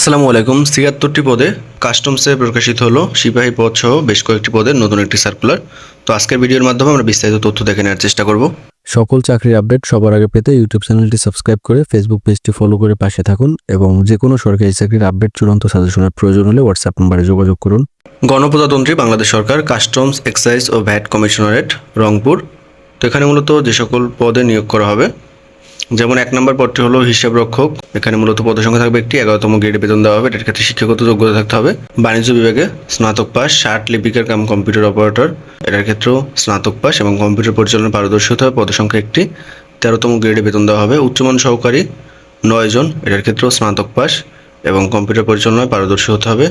আসসালামু আলাইকুম। ছিয়াত্তরটি পদে কাস্টমসে প্রকাশিত হলো সিপাহী পদ সহ বেশ কয়েকটি পদের নতুন একটি সার্কুলার তো আজকের ভিডিওর মাধ্যমে আমরা বিস্তারিত তথ্য দেখে নেওয়ার চেষ্টা করব। সকল চাকরির আপডেট সবার আগে পেতে ইউটিউব চ্যানেলটি সাবস্ক্রাইব করে ফেসবুক পেজটি ফলো করে পাশে থাকুন এবং যে কোনো সরকারি চাকরির আপডেট চূড়ান্ত সাজেশনের প্রয়োজন হলে হোয়াটসঅ্যাপ নম্বরে যোগাযোগ করুন। গণপ্রজাতন্ত্রী বাংলাদেশ সরকার কাস্টমস এক্সাইজ ও ভ্যাট কমিশনারেট রংপুর। তো এখানে মূলত যে সকল পদে নিয়োগ করা হবে যেমন এক নম্বর পদটি হলো হিসাব রক্ষক। এখানে মূলত পদের সংখ্যা থাকবে একটি, এগারোতম গ্রেডে বেতন দেওয়া হবে, এটার ক্ষেত্রে শিক্ষাগত যোগ্যতা থাকতে হবে। বাণিজ্য বিভাগে স্নাতক পাস ষাট লিপিকার কাম, কম্পিউটার অপারেটর, এটার ক্ষেত্রেও স্নাতক পাস এবং কম্পিউটার পরিচালনা পারদর্শী হতে হবে, পদের সংখ্যা একটি। তেরোতম গ্রেডে বেতন দেওয়া হবে, উচ্চমান সহকারী, নয় জন, এটার ক্ষেত্রেও স্নাতক পাস এবং কম্পিউটার পরিচালনায় পারদর্শী হতে হবে।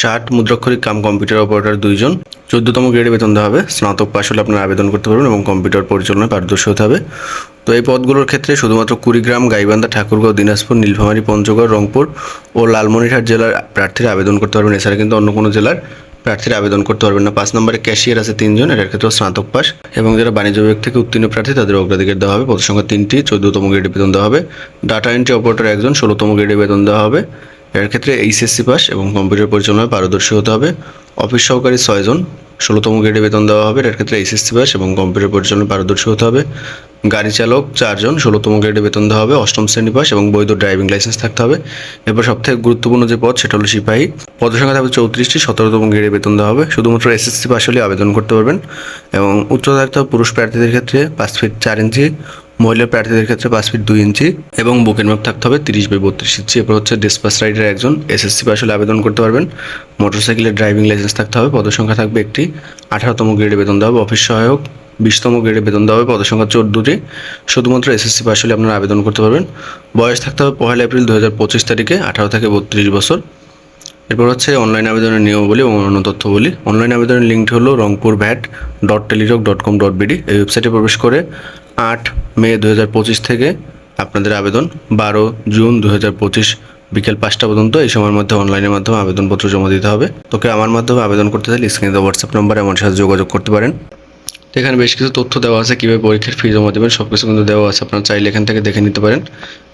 ষাট মুদ্রাক্ষরিক কাম, কম্পিউটার অপারেটর দুইজন চোদ্দতম গ্রেডে বেতন দেওয়া হবে, স্নাতক পাশ হলে আপনারা আবেদন করতে পারবেন এবং কম্পিউটার পরিচালনায় পারদর্শী হতে হবে। তো এই পদগুলোর ক্ষেত্রে শুধুমাত্র কুড়িগ্রাম, গাইবান্ধা, ঠাকুরগাঁও, দিনাজপুর, নীলফামারী, পঞ্চগড়, রংপুর ও লালমনিরহাট জেলার প্রার্থীরা আবেদন করতে পারবেন। এছাড়া কিন্তু অন্য কোনো জেলার প্রার্থীরা আবেদন করতে পারবেন না। পাঁচ নম্বরে ক্যাশিয়ার আছে তিনজন, এটার ক্ষেত্রে স্নাতক পাস এবং যারা বাণিজ্য বিভাগ থেকে উত্তীর্ণ প্রার্থী তাদের অগ্রাধিকার দেওয়া হবে। পদ সংখ্যা তিনটি, চোদ্দতম গ্রেডে বেতন দেওয়া হবে। ডাটা এন্ট্রি অপারেটর একজন, ষোলোতম গ্রেডে বেতন দেওয়া হবে। এর ক্ষেত্রে এইচএসসি পাস এবং কম্পিউটার পরিচালনায় পারদর্শী হতে হবে। অফিস সহকারী ছয়জন ষোলোতম গ্রেডে বেতন দেওয়া হবে। এর ক্ষেত্রে এসএসসি পাস এবং কম্পিউটার পরিচালনা পারদর্শী হতে হবে। গাড়ি চালক চারজন, ষোলোতম গ্রেডে বেতন দেওয়া হবে। অষ্টম শ্রেণি পাস এবং বৈধ ড্রাইভিং লাইসেন্স থাকতে হবে। এরপর সবথেকে গুরুত্বপূর্ণ যে পদ, সেটা হলো সিপাহী। পদের সংখ্যা থাকবে চৌত্রিশটি, সতেরোতম গ্রেডে বেতন দেওয়া হবে। শুধুমাত্র এসএসসি পাস হলে আবেদন করতে পারবেন এবং উচ্চতা থাকতে হবে পুরুষ প্রার্থীদের ক্ষেত্রে পাঁচ ফিট চার ইঞ্চি। মহিলা প্রার্থীদের ক্ষেত্রে পাঁচ ফিট দুই ইঞ্চি এবং বুকের মাপ থাকতে হবে তিরিশ বাই বত্রিশ ইঞ্চি। এরপর হচ্ছে ডিসপাস রাইডার একজন এসএসসি পাস হলে আবেদন করতে পারবেন। মোটরসাইকেলের ড্রাইভিং লাইসেন্স থাকতে হবে, পদসংখ্যা থাকবে একটি। আঠারোতম গ্রেডে বেতন দেওয়া হবে, অফিস সহায়ক। বিশতম গ্রেডে বেতন দেওয়া হবে পদের সংখ্যা চোদ্দোটি শুধুমাত্র এসএসসি পাস হলে আপনারা আবেদন করতে পারবেন। বয়স থাকতে হবে পহেলা এপ্রিল দু হাজার পঁচিশ তারিখে, আঠারো থেকে বত্রিশ বছর। এরপর হচ্ছে অনলাইন আবেদনের নিয়মাবলী এবং অন্যান্য তথ্যবলী অনলাইন আবেদনের লিঙ্কটি হলো Rangpur VAT dot Teletalk dot com dot BD. এই ওয়েবসাইটে প্রবেশ করে আট মে দু হাজার পঁচিশ থেকে আপনাদের আবেদন। বারো জুন দু হাজার পঁচিশ বিকেল পাঁচটা পর্যন্ত এই সময়ের মধ্যে অনলাইনের মাধ্যমে আবেদনপত্র জমা দিতে হবে। তোকে আমার মাধ্যমে আবেদন করতে চাইলে স্ক্রিনে হোয়াটসঅ্যাপ নম্বরে আমার সাথে যোগাযোগ করতে পারেন। এখানে বেশ কিছু তথ্য দেওয়া আছে, কীভাবে পরীক্ষার ফি জমা দেবেন সব কিছু কিন্তু দেওয়া আছে। আপনারা চাইলে এখান থেকে দেখে নিতে পারেন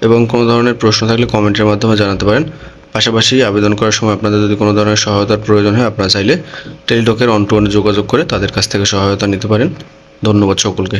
এবং কোনো ধরনের প্রশ্ন থাকলে কমেন্টের মাধ্যমে জানাতে পারেন। পাশাপাশি আবেদন করার সময় আপনাদের যদি কোনো ধরনের সহায়তার প্রয়োজন হয়, আপনারা চাইলে টেলিটকের অন টু যোগাযোগ করে তাদের কাছ থেকে সহায়তা নিতে পারেন। ধন্যবাদ সকলকে।